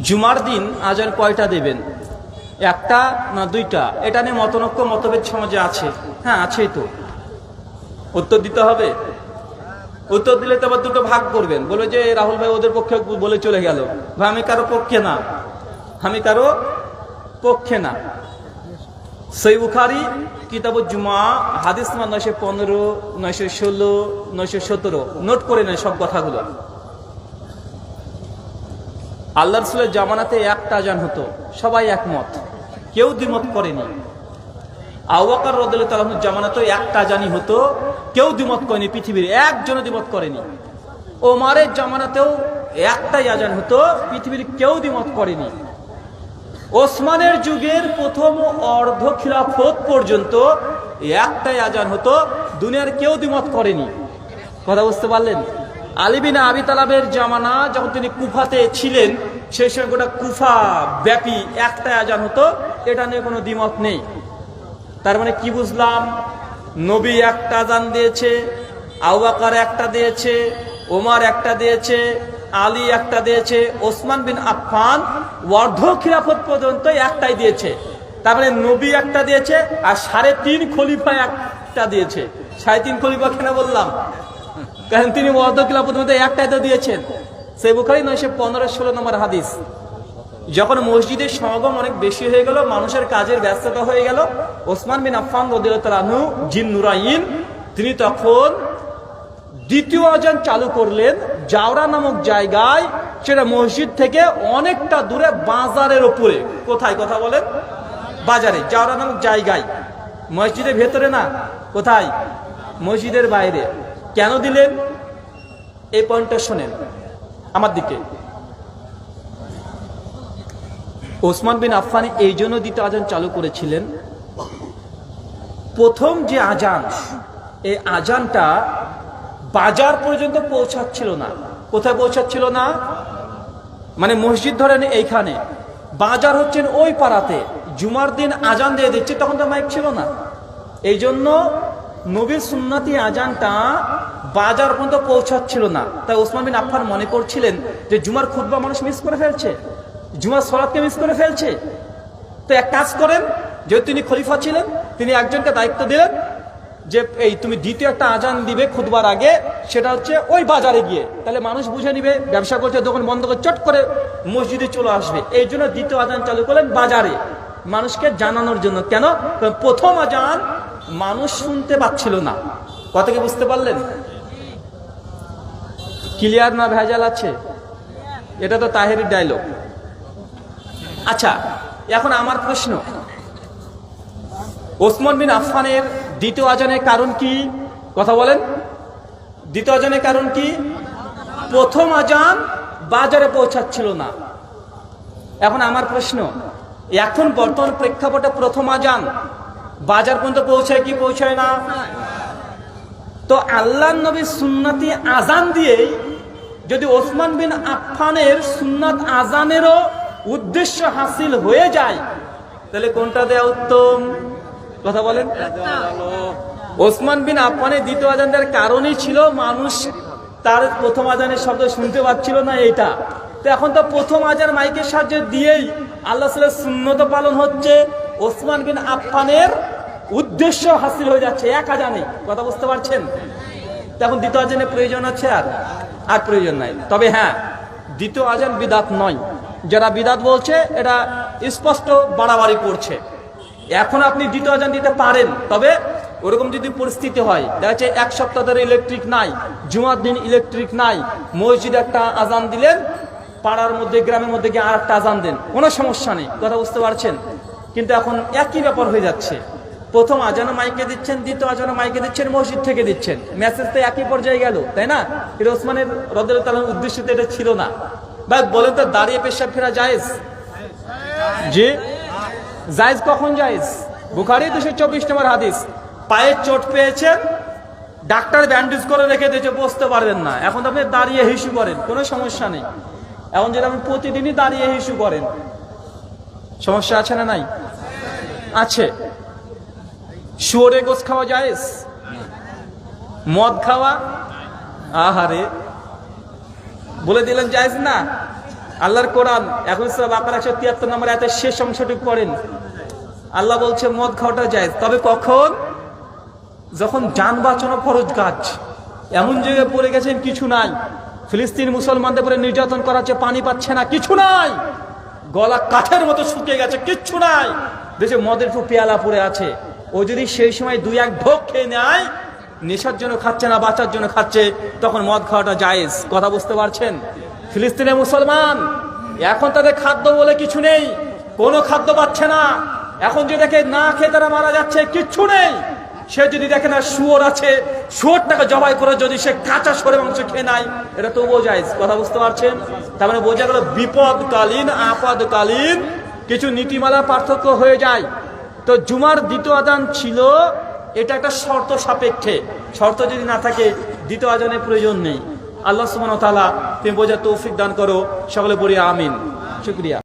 জুমার দিন আজান কয়টা দেবেন? একটা না দুইটা? এটা নিয়ে মতনক্য, মতভেদ সমাজে আছে। হ্যাঁ আছেই তো। উত্তর দিতে হবে? উত্তর দিলে তো আবার দুটো ভাগ করবেন। বলবে যে রাহুল ভাই ওদের পক্ষে বলে চলে গেল। ভাই, আমি কারও পক্ষে না। আমি কারও পক্ষে না। সই বুখারি, কিতাব জুমা, হাদিস নাম্বার নয়শো পনেরো, নয়শো ষোলো, নয়শো সতেরো। নোট করে নেয় সব কথাগুলো। আল্লাহ রসুলের জামানাতে একটা আজান হতো, সবাই একমত। কেউ দ্বিমত করেনি। আওয়াকার রদুল্লাহ তালাহুর জামানাতে একটা আজানই হতো, কেউ দ্বিমত করেনি পৃথিবীর, একজনও দ্বিমত করেনি। ওমারের জামানাতেও একটাই আজান হতো, পৃথিবীর কেউ দ্বিমত করেনি। ওসমানের যুগের প্রথম অর্ধ খিলাফত পর্যন্ত একটাই আজান হতো, দুনিয়ার কেউ দ্বিমত করেনি। কথা বুঝতে পারলেন? আলিবিনা আবি তালাবের জামানা, যখন তিনি কুফাতে ছিলেন, সেই সময় গোটা কুফা ব্যাপী একটা আজান হতো। এটা নিয়ে কোনো দ্বিমত নেই। তার মানে কি বুঝলাম? নবী একটা আজান দিয়েছে আউবাকার একটা দিয়েছে, ওমার একটা দিয়েছে, আলী একটা দিয়েছে, ওসমান বিন আফফান অর্ধ খিলাফত পর্যন্ত একটাই দিয়েছে। তার মানে নবী একটা দিয়েছে আর সাড়ে তিন খলিফা একটা দিয়েছে। সাড়ে তিন খলিফা কেন বললাম? কারণ তিনি খিলাফত মধ্যে একটাই তো দিয়েছেন। সেই বুখারি নয়শো পনেরো, ষোলো নম্বর হাদিস। যখন মসজিদের সমাগম অনেক বেশি হয়ে গেল, মানুষের কাজের ব্যস্ততা হয়ে গেল, ওসমান বিন আফফান রদিয়ালু জিন নুরাইন, তিনি তখন দ্বিতীয় আজান চালু করলেন জাওরা নামক জায়গায়। সেটা মসজিদ থেকে অনেকটা দূরে, বাজারের ওপরে কোথায়? কথা বলেন। বাজারে, জাওরা নামক জায়গায়। মসজিদের ভেতরে না? কোথায়? মসজিদের বাইরে। কেন দিলেন? এই পয়েন্টটা শোনেন, আমার দিকে। ওসমান বিন আফফানি এই জন্য দ্বিতীয় আজান চালু করেছিলেন। প্রথম যে আজান, এই আজানটা বাজার পর্যন্ত পৌঁছাচ্ছিল না। কোথায় পৌঁছাচ্ছিল না? মানে মসজিদ ধরেন এইখানে। বাজার হচ্ছেন ওই পাড়াতে। জুমার দিন আজান দিয়ে দিচ্ছে, তখন তো মাইক ছিল না। এই জন্য নবীর সুন্নাতি আজানটা বাজার পর্যন্ত পৌঁছাচ্ছিল না। তাই ওসমান বিন আফফান মনে করছিলেন যে জুমার খুদ্া মানুষ মিস করে ফেলছে, জুমার সলাদকে মিস করে ফেলছে। তো এক কাজ করেন, যেহেতু তিনি খলিফা ছিলেন, তিনি একজনকে দায়িত্ব দিলেন যে, এই তুমি দ্বিতীয় একটা আজান দিবে খুদবার আগে, সেটা হচ্ছে ওই বাজারে গিয়ে। তাহলে মানুষ বুঝে নিবে, ব্যবসা করছে, দোকান বন্ধ করে চট করে মসজিদে চলে আসবে। এই জন্য দ্বিতীয় আজান চালু করলেন বাজারে। মানুষকে জানানোর জন্য। কেন? প্রথম আজান মানুষ শুনতে পাচ্ছিল না। কথা কি বুঝতে পারলেন? ক্লিয়ার না ভেজাল আছে? এটা তো তাহেরির ডায়লগ আচ্ছা এখন আমার প্রশ্ন। ওসমান বিন আফফানের দ্বিতীয় আজানের কারণ কি? কথা বলেন। দ্বিতীয় আজানের কারণ কি? প্রথম আজান বাজারে পৌঁছাচ্ছিল না। এখন আমার প্রশ্ন, এখন বর্তমান প্রেক্ষাপটে প্রথম আজান বাজার পর্যন্ত পৌঁছায় কি পৌঁছায় না? তো আল্লাহ নবী সুন্নাতি আজান দিয়েই যদি ওসমান বিন আফফানের সুন্নাত আজানেরও উদ্দেশ্য হাসিল হয়ে যায়, তাহলে কোনটা দেয়া উত্তম? কথা বলেন। ওসমান বিন আফফানের দ্বিতীয় আজান দেওয়ার কারণই ছিল মানুষ তার প্রথম আজানের শব্দ শুনতে পাচ্ছিল না এইটা। তো এখন তো প্রথম আজান মাইকের সাহায্যে দিয়েই আল্লাহ শূন্যত পালন হচ্ছে ওসমান বিন আফফানের উদ্দেশ্য হাসিল হয়ে যাচ্ছে, এক আজানে কথা বুঝতে পারছেন? তো এখন দ্বিতীয় আজানের প্রয়োজন আছে আর আর প্রয়োজন নাই। তবে হ্যাঁ দ্বিতীয় আজান বিদাত নয়। যারা বিদাত বলছে এটা স্পষ্ট বাড়াবাড়ি করছে। এখন আপনি দ্বিতীয় আজান দিতে পারেন, তবে ওরকম যদি পরিস্থিতি হয়, দেখা যাচ্ছে এক সপ্তাহ ধরে ইলেকট্রিক নাই, জুমার দিন ইলেকট্রিক নাই, মসজিদ একটা আজান দিলেন, পাড়ার মধ্যে, গ্রামের মধ্যে গিয়ে আর একটা আজান দেন, কোনো সমস্যা নেই, কথা বুঝতে পারছেন? কিন্তু এখন একই ব্যাপার হয়ে যাচ্ছে। প্রথম আজানো মাইকে দিচ্ছেন, দ্বিতীয় আজানো মাইকে দিচ্ছেন, মসজিদ থেকে দিচ্ছেন। মেসেজ তো একই পর্যায়ে গেল, তাই না? এটা ওসমানের রদের তালার উদ্দেশ্য তো এটা ছিল না। বা বলেন তো, দাঁড়িয়ে পেশাব ফেরা জায়েজ? জি? জায়েজ কখন জায়েজ? বুখারি দুশো চব্বিশ নম্বর হাদিস। পায়ের চোট পেয়েছেন, ডাক্তার ব্যান্ডেজ করে রেখে দিয়েছে, বসতে পারবেন না। এখন আপনি দাঁড়িয়ে হিসু করেন, কোনো সমস্যা নেই। এখন যেটা আপনি প্রতিদিনই দাঁড়িয়ে হিসু করেন, সমস্যা আছে না নাই? আছে। শুয়োরে গোস খাওয়া জায়েজ? মদ খাওয়া? আহারে। বলে দিলেন, জায়েজ না। আল্লাহর কোরআন, এখন বাকার একশো তিয়াত্তর নম্বর এত শেষ অংশটি পড়েন। আল্লাহ বলছে, মদ খাওয়াটা যায় তবে কখন? যখন যান বাঁচানো ফরজ কাজ। এমন জায়গায় পড়ে গেছেন, কিছু নাই। ফিলিস্তিন মুসলমানদের উপরে নির্যাতন করাচ্ছে পানি পাচ্ছে না, কিছু নাই। গলা কাঠের মতো শুকিয়ে গেছে কিচ্ছু নাই। দেশে মদের পেয়ালা পড়ে আছে। ও যদি সেই সময় দুই এক ঢোক খেয়ে নেয়, নেশার জন্য খাচ্ছে না, বাঁচার জন্য খাচ্ছে, তখন মদ খাওয়াটা জায়েজ। কথা বুঝতে পারছেন? ফিলিস্তিনের মুসলমান, এখন তাদের খাদ্য বলে কিছু নেই, কোনো খাদ্য পাচ্ছে না। এখন যে দেখে না খেয়ে তারা মারা যাচ্ছে, কিচ্ছু নেই। সে যদি দেখে না শুয়োর আছে, শুয়োরটাকে জবাই করে যদি সে কাঁচা সরে মাংস খেয়ে নেয়, এটা তো বোঝায় কথা বুঝতে পারছেন? তার মানে বোঝা গেল, বিপদকালীন, আপদকালীন কিছু নীতিমালা পার্থক্য হয়ে যায়। তো জুমার দ্বিতীয় আদান ছিল, এটা একটা শর্ত সাপেক্ষে। শর্ত যদি না থাকে, দ্বিতীয় আদানের প্রয়োজন নেই। আল্লাহ সুমন তালা তুমি বোঝা তৌফিক দান করো। সকলে বলি আমিন। শুকরিয়া।